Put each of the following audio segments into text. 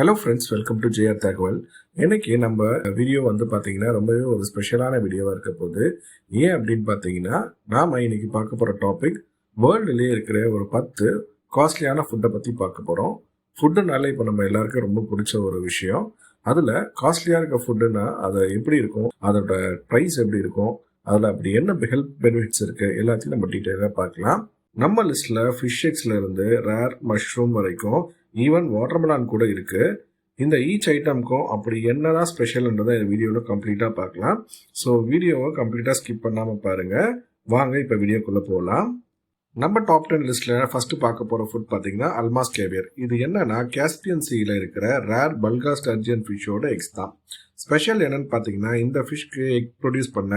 Hello friends welcome to JR தகவல் இன்னைக்கு நம்ம வீடியோ வந்து பார்த்தீங்கன்னா ரொம்பவே ஒரு ஸ்பெஷலான வீடியோவாக இருக்க போகுது. ஏன் அப்படின்னு பார்த்தீங்கன்னா நாம் இன்னைக்கு பார்க்க போகிற டாபிக் வேர்ல்டுலேயே இருக்கிற ஒரு பத்து காஸ்ட்லியான ஃபுட்டை பற்றி பார்க்க போகிறோம் ஃபுட்டுனால இப்போ நம்ம எல்லாருக்கும் ரொம்ப பிடிச்ச ஒரு விஷயம். அதில் காஸ்ட்லியாக இருக்க ஃபுட்டுன்னா அதை எப்படி இருக்கும்? அதோட ப்ரைஸ் எப்படி இருக்கும்? அதில் அப்படி என்ன ஹெல்த் பெனிஃபிட்ஸ் இருக்குது எல்லாத்தையும் நம்ம டீட்டெயிலாக பார்க்கலாம். நம்ம லிஸ்ட்டில் ஃபிஷ் எக்ஸ்ல இருந்து ரேர் மஷ்ரூம் வரைக்கும் ஈவன் வாட்டர்மெலான் கூட இருக்குது இந்த ஈச் ஐட்டம்க்கும் அப்படி என்னதான் ஸ்பெஷல்ன்றதை இந்த வீடியோவில் கம்ப்ளீட்டாக பார்க்கலாம். ஸோ வீடியோவை கம்ப்ளீட்டாக ஸ்கிப் பண்ணாமல் பாருங்கள் வாங்க இப்போ வீடியோக்குள்ளே போகலாம் நம்ம டாப் டென் லிஸ்ட்டில் ஃபஸ்ட்டு பார்க்க போகிற ஃபுட் பார்த்தீங்கன்னா அல்மாஸ் கேவியர் இது என்னன்னா கேஸ்பியன் சீயில் இருக்கிற ரேர் பல்கா ஸ்டர்ஜியன் ஃபிஷ்ஷோட எக்ஸ் தான். ஸ்பெஷல் என்னன்னு பார்த்தீங்கன்னா இந்த ஃபிஷ்க்கு எக் ப்ரொடியூஸ் பண்ண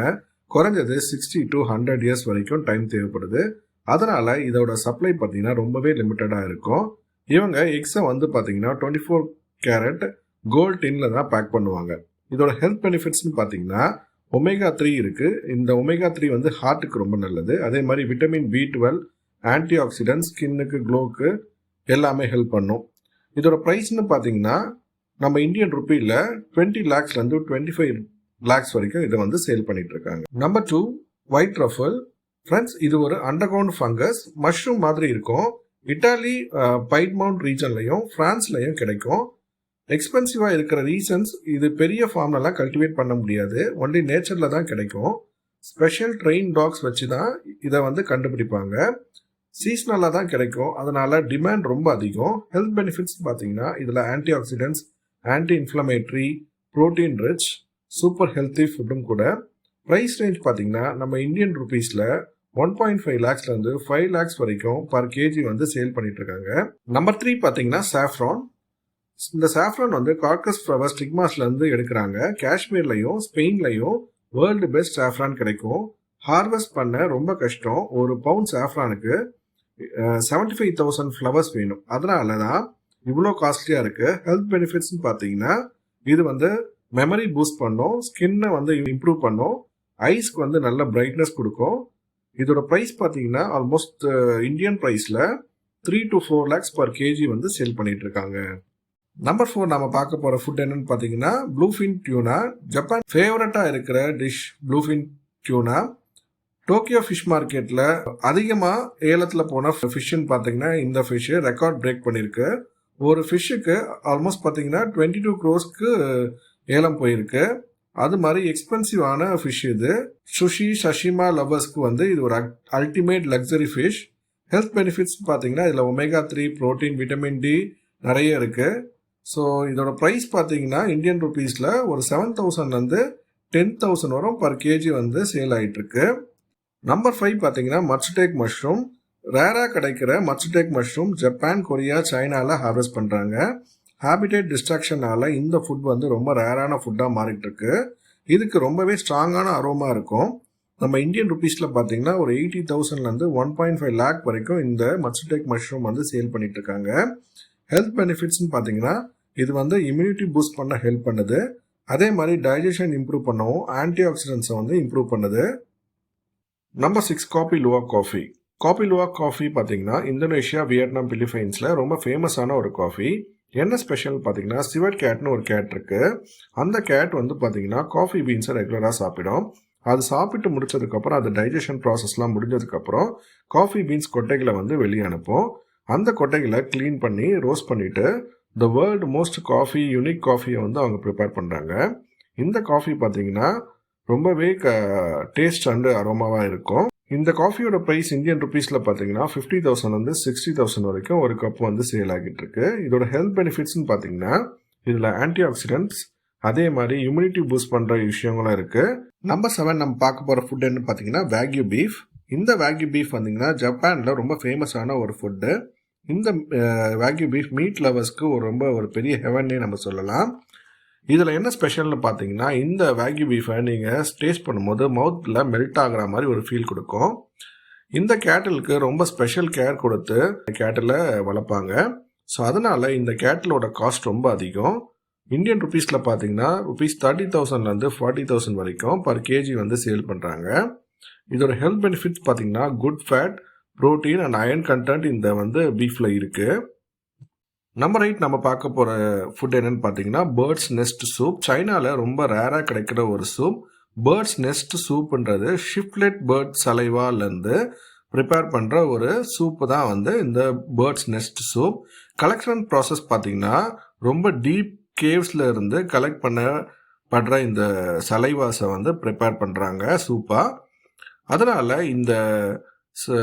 குறைஞ்சது சிக்ஸ்டி டு ஹண்ட்ரட் இயர்ஸ் வரைக்கும் டைம் தேவைப்படுது. அதனால் இதோட சப்ளை பார்த்தீங்கன்னா ரொம்பவே லிமிட்டடாக இருக்கும். இவங்க எக்ஸை வந்து பார்த்தீங்கன்னா டுவெண்ட்டி ஃபோர் கேரட் கோல்ட் டின்ல தான் பேக் பண்ணுவாங்க. இதோட ஹெல்த் பெனிஃபிட்ஸ்னு பார்த்தீங்கன்னா ஒமேகா த்ரீ இருக்குது இந்த ஒமேகா த்ரீ வந்து ஹார்ட்டுக்கு ரொம்ப நல்லது. அதே மாதிரி vitamin B twelve anti accident ஸ்கின்னுக்கு க்ளோக்கு எல்லாமே ஹெல்ப் பண்ணும். இதோட ப்ரைஸ்னு பார்த்தீங்கன்னா நம்ம இந்தியன் ருப்பியில் டுவெண்ட்டி லேக்ஸ்லேருந்து டுவெண்ட்டி ஃபைவ் லேக்ஸ் வரைக்கும் இதை வந்து சேல் பண்ணிட்டு இருக்காங்க. Number two white truffle friends இது ஒரு அண்டர்கிரவுண்ட் ஃபங்கஸ் மஷ்ரூம் மாதிரி இருக்கும். இட்டாலி பைட்மவுண்ட் ரீஜன்லையும் ஃப்ரான்ஸ்லையும் கிடைக்கும். எக்ஸ்பென்சிவாக இருக்கிற ரீசன்ஸ் இது பெரிய ஃபார்ம்லலாம் கல்டிவேட் பண்ண முடியாது. ஒன்லி நேச்சரில் தான் கிடைக்கும். ஸ்பெஷல் ட்ரெயின் டாக்ஸ் வச்சு தான் இதை வந்து கண்டுபிடிப்பாங்க. சீஸ்னலாக தான் கிடைக்கும். அதனால் டிமாண்ட் ரொம்ப அதிகம். ஹெல்த் பெனிஃபிட்ஸ் பார்த்தீங்கன்னா இதில் antioxidants anti inflammatory protein rich super healthy ஃபுட்டும் கூட. ப்ரைஸ் ரேஞ்ச் பார்த்தீங்கன்னா நம்ம இந்தியன் ருபீஸில் ஒன் பாயிண்ட் ஃபைவ் லேக்ஸ்லேருந்து ஃபைவ் லேக்ஸ் வரைக்கும் பர் கேஜி வந்து சேல் பண்ணிட்டு இருக்காங்க நம்பர் த்ரீ பார்த்தீங்கன்னா சாஃப்ரான் இந்த சாஃப்ரான் வந்து கார்கஸ் ஃப்ளவர் ஸ்டிக்மாஸ்லேருந்து எடுக்கிறாங்க. காஷ்மீர்லையும் ஸ்பெயின்லையும் வேர்ல்டு பெஸ்ட் சாஃப்ரான் கிடைக்கும். ஹார்வெஸ்ட் பண்ண ரொம்ப கஷ்டம். ஒரு பவுண்ட் சாஃப்ரானுக்கு செவன்டி ஃபைவ் தௌசண்ட் ஃப்ளவர்ஸ் வேணும். அதனால தான் இவ்வளோ காஸ்ட்லியாக இருக்குது ஹெல்த் பெனிஃபிட்ஸ்னு பார்த்தீங்கன்னா இது வந்து மெமரி பூஸ்ட் பண்ணும். ஸ்கின்னை வந்து இம்ப்ரூவ் பண்ணும். ஐஸ்க்கு வந்து நல்ல பிரைட்னஸ் கொடுக்கும். இதோட ப்ரைஸ் பார்த்தீங்கன்னா ஆல்மோஸ்ட் இந்தியன் ப்ரைஸில் three to four lakhs per KG வந்து சேல் பண்ணிட்டு இருக்காங்க. நம்பர் ஃபோர் நம்ம பார்க்க போகிற ஃபுட் என்னன்னு பார்த்தீங்கன்னா ப்ளூஃபின் டியூனா ஜப்பான் ஃபேவரட்டாக இருக்கிற dish bluefin tuna Tokyo fish மார்க்கெட்டில் அதிகமாக ஏலத்தில் போன ஃபிஷ்ஷுன்னு பார்த்தீங்கன்னா இந்த ஃபிஷ்ஷு ரெக்கார்ட் பிரேக் பண்ணியிருக்கு ஒரு ஃபிஷ்ஷுக்கு ஆல்மோஸ்ட் பார்த்தீங்கன்னா டுவெண்ட்டி டூ க்ரோஸ்க்கு ஏலம் போயிருக்கு. அது மாதிரி எக்ஸ்பென்சிவான ஃபிஷ் இது. சுஷி சஷிமா லவர்ஸ்க்கு வந்து இது ஒரு ultimate luxury fish health benefits பார்த்தீங்கன்னா இதில் omega three protein vitamin D நிறைய இருக்குது ஸோ இதோட ப்ரைஸ் பார்த்தீங்கன்னா இந்தியன் ருபீஸில் ஒரு செவன் தௌசண்ட்லேருந்து டென் தௌசண்ட் வரும் பர் கேஜி வந்து சேல் ஆகிட்டுருக்கு நம்பர் ஃபைவ் பார்த்தீங்கன்னா மர்ச்சுடேக் மஷ்ரூம் ரேராக கிடைக்கிற மர்ச்சுடேக் மஷ்ரூம் ஜப்பான் கொரியா சைனாவில் ஹார்வெஸ்ட் பண்ணுறாங்க ஹேபிடேட் டிஸ்ட்ராக்ஷனால இந்த ஃபுட் வந்து ரொம்ப ரேரான ஃபுட்டாக மாறிட்டு இருக்கு இதுக்கு ரொம்பவே ஸ்ட்ராங்கான அரோமா இருக்கும். நம்ம இந்தியன் ருபீஸில் பார்த்தீங்கன்னா ஒரு எயிட்டி தௌசண்ட்லேருந்து ஒன் பாயிண்ட் ஃபைவ் லேக் வரைக்கும் இந்த மட்சுடேக் மஷ்ரூம் வந்து சேல் பண்ணிட்டு இருக்காங்க ஹெல்த் பெனிஃபிட்ஸ்னு பார்த்தீங்கன்னா இது வந்து இம்யூனிட்டி பூஸ்ட் பண்ண ஹெல்ப் பண்ணுது. அதே மாதிரி டைஜஷன் இம்ப்ரூவ் பண்ணவும் ஆன்டி ஆக்சிடென்ட்ஸை வந்து இம்ப்ரூவ் பண்ணுது. Number six coffee luwak coffee coffee luwak coffee பார்த்தீங்கன்னா இந்தோனேஷியா வியட்நாம் பிலிப்பைன்ஸில் ரொம்ப ஃபேமஸான ஒரு காஃபி என்ன ஸ்பெஷல் பார்த்தீங்கன்னா சிவட் கேட்னு ஒரு கேட் இருக்கு. அந்த கேட் வந்து பார்த்தீங்கன்னா காஃபி பீன்ஸை ரெகுலராக சாப்பிடும். அது சாப்பிட்டு முடிச்சதுக்கப்புறம் அது டைஜஷன் ப்ராசஸ்லாம் முடிஞ்சதுக்கப்புறம் காஃபி பீன்ஸ் கொட்டைகளை வந்து வெளியே அனுப்பும். அந்த கொட்டைகளை க்ளீன் பண்ணி ரோஸ்ட் பண்ணிவிட்டு the world most coffee unique காஃபியை வந்து அவங்க ப்ரிப்பேர் பண்ணுறாங்க இந்த காஃபி பார்த்தீங்கன்னா ரொம்பவே க டேஸ்ட் அண்டு அரோமாவாக இருக்கும். இந்த காஃபியோட ப்ரைஸ் இந்தியன் ருபீஸில் பார்த்தீங்கன்னா ஃபிஃப்டி தௌசண்ட் வந்து சிக்ஸ்டி தௌசண்ட் வரைக்கும் ஒரு கப் வந்து சேல் ஆகிட்டு இருக்கு. இதோட ஹெல்த் பெனிஃபிட்ஸ்னு பார்த்தீங்கன்னா இதில் ஆன்டி ஆக்சிடென்ட்ஸ் அதே மாதிரி இம்யூனிட்டி பூஸ்ட் பண்ணுற விஷயங்களும் இருக்குது நம்பர் செவன் நம்ம பார்க்க போகிற ஃபுட் என்ன பார்த்தீங்கன்னா வேக்யூ பீஃப் இந்த வேக்யூ பீஃப் வந்தீங்கன்னா ஜப்பானில் ரொம்ப ஃபேமஸான ஒரு ஃபுட்டு இந்த வேக்யூ பீஃப் மீட் லவர்ஸ்க்கு ஒரு ரொம்ப ஒரு பெரிய ஹெவன்னே நம்ம சொல்லலாம். இதில் என்ன ஸ்பெஷல்னு பார்த்தீங்கன்னா இந்த வேக்யூ பீஃபை நீங்கள் டேஸ்ட் பண்ணும்போது மவுத்தில் மெல்ட் ஆகிற மாதிரி ஒரு ஃபீல் கொடுக்கும். இந்த கேட்டலுக்கு ரொம்ப ஸ்பெஷல் கேர் கொடுத்து கேட்டில் வளர்ப்பாங்க. ஸோ அதனால் இந்த கேட்டலோட காஸ்ட் ரொம்ப அதிகம். இந்தியன் ருபீஸில் பார்த்தீங்கன்னா ருபீஸ் தேர்ட்டி தௌசண்ட்லேருந்து ஃபார்ட்டி தௌசண்ட் வரைக்கும் பர் கேஜி வந்து சேல் பண்ணுறாங்க இதோட ஹெல்த் பெனிஃபிட்ஸ் பார்த்தீங்கன்னா good fat protein and iron content இந்த வந்து பீஃபில் இருக்குது நம்ம ரைட் நம்ம பார்க்க போகிற ஃபுட் என்னன்னு பார்த்தீங்கன்னா பேர்ட்ஸ் நெஸ்ட் சூப் சைனாவில் ரொம்ப ரேராக கிடைக்கிற ஒரு சூப் பேர்ட்ஸ் நெஸ்ட் சூப்புன்றது ஷிப்லெட் பேர்ட் சலைவாலேருந்து ப்ரிப்பேர் பண்ணுற ஒரு சூப்பு தான் வந்து இந்த bird's nest soup collection process பார்த்தீங்கன்னா ரொம்ப டீப் கேவ்ஸில் இருந்து கலெக்ட் பண்ணப்படுற இந்த சலைவாஸை வந்து ப்ரிப்பேர் பண்ணுறாங்க சூப்பாக அதனால் இந்த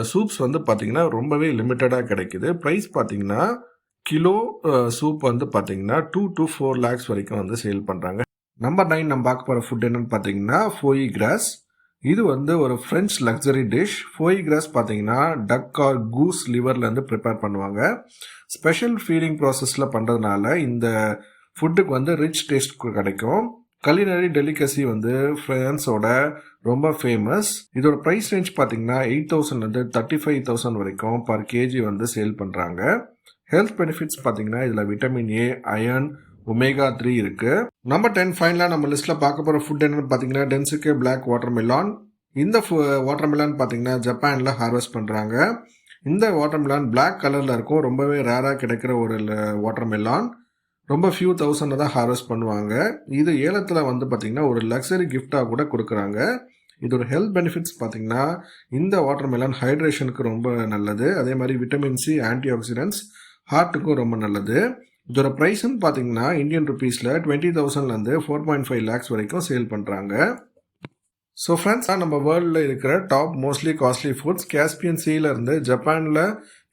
சூப்ஸ் வந்து பார்த்தீங்கன்னா ரொம்பவே லிமிட்டடாக கிடைக்குது. ப்ரைஸ் பார்த்தீங்கன்னா கிலோ சூப் வந்து பார்த்தீங்கன்னா டூ டு ஃபோர் லேக்ஸ் வரைக்கும் வந்து சேல் பண்ணுறாங்க நம்பர் நைன் நம்ம பார்க்க போகிற ஃபுட் என்னன்னு பார்த்தீங்கன்னா ஃபோயி கிராஸ் இது வந்து ஒரு French luxury dish foie gras பார்த்தீங்கன்னா டக் ஆர் கூஸ் லிவர்லேருந்து ப்ரிப்பேர் பண்ணுவாங்க. ஸ்பெஷல் ஃபீடிங் ப்ராசஸில் பண்ணுறதுனால இந்த ஃபுட்டுக்கு வந்து ரிச் டேஸ்ட் கிடைக்கும். கலினரி டெலிகசி வந்து ஃப்ரான்ஸோட ரொம்ப ஃபேமஸ் இதோட ப்ரைஸ் ரேஞ்ச் பார்த்தீங்கன்னா எயிட் தௌசண்ட்லேருந்து தேர்ட்டி ஃபைவ் தௌசண்ட் வரைக்கும் பர் கேஜி வந்து சேல் பண்ணுறாங்க ஹெல்த் பெனிஃபிட்ஸ் பார்த்தீங்கன்னா இதில் vitamin A iron omega three இருக்குது நம்பர் டென் ஃபைனலாக நம்ம லிஸ்ட்டில் பார்க்க போகிற ஃபுட் என்னென்னு பார்த்தீங்கன்னா டென்சுக்கே பிளாக் வாட்டர் மெலான் இந்த வாட்டர் மெலான் பார்த்தீங்கன்னா ஜப்பானில் ஹார்வெஸ்ட் பண்ணுறாங்க இந்த வாட்டர் மெலான் பிளாக் கலரில் இருக்கும். ரொம்பவே ரேராக கிடைக்கிற ஒரு வாட்டர் மெலான் ரொம்ப ஃபியூ தௌசண்டில் தான் ஹார்வெஸ்ட் பண்ணுவாங்க. இது ஏலத்தில் வந்து பார்த்திங்கன்னா ஒரு லக்ஸரி கிஃப்டாக கூட கொடுக்குறாங்க. இதோட ஹெல்த் பெனிஃபிட்ஸ் பார்த்தீங்கன்னா இந்த வாட்டர் மெலான் ஹைட்ரேஷனுக்கு ரொம்ப நல்லது. அதே மாதிரி விட்டமின் சி ஆன்டி ஆக்சிடென்ட்ஸ் ஹார்ட்டுக்கும் ரொம்ப நல்லது. இதோட ப்ரைஸ்ன்னு பார்த்தீங்கன்னா இந்தியன் ருபீஸில் டுவெண்ட்டி தௌசண்ட்லேருந்து ஃபோர் பாயிண்ட் ஃபைவ் லேக்ஸ் வரைக்கும் சேல் பண்ணுறாங்க ஸோ ஃப்ரெண்ட்ஸ் நம்ம வேர்ல்டில் இருக்கிற top mostly costly foods Caspian சீலேருந்து ஜப்பானில்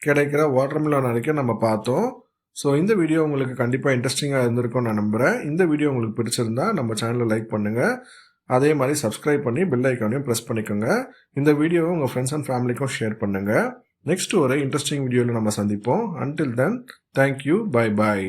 கிடைக்கிற வாட்டர்மெலான் வரைக்கும் நம்ம பார்த்தோம். ஸோ இந்த வீடியோ உங்களுக்கு கண்டிப்பாக இன்ட்ரெஸ்டிங்காக இருந்திருக்கும் நான் நம்புகிறேன் இந்த வீடியோ உங்களுக்கு பிடிச்சிருந்தா நம்ம சேனலை லைக் பண்ணுங்கள் அதே மாதிரி சப்ஸ்கிரைப் பண்ணி பெல் ஐக்கானையும் ப்ரெஸ் பண்ணிக்கோங்க. இந்த வீடியோவை உங்கள் ஃப்ரெண்ட்ஸ் அண்ட் ஃபேமிலிக்கும் ஷேர் பண்ணுங்கள் நெக்ஸ்ட் ஒரு இன்ட்ரெஸ்டிங் வீடியோவில் நம்ம சந்திப்போம். Until then thank you bye bye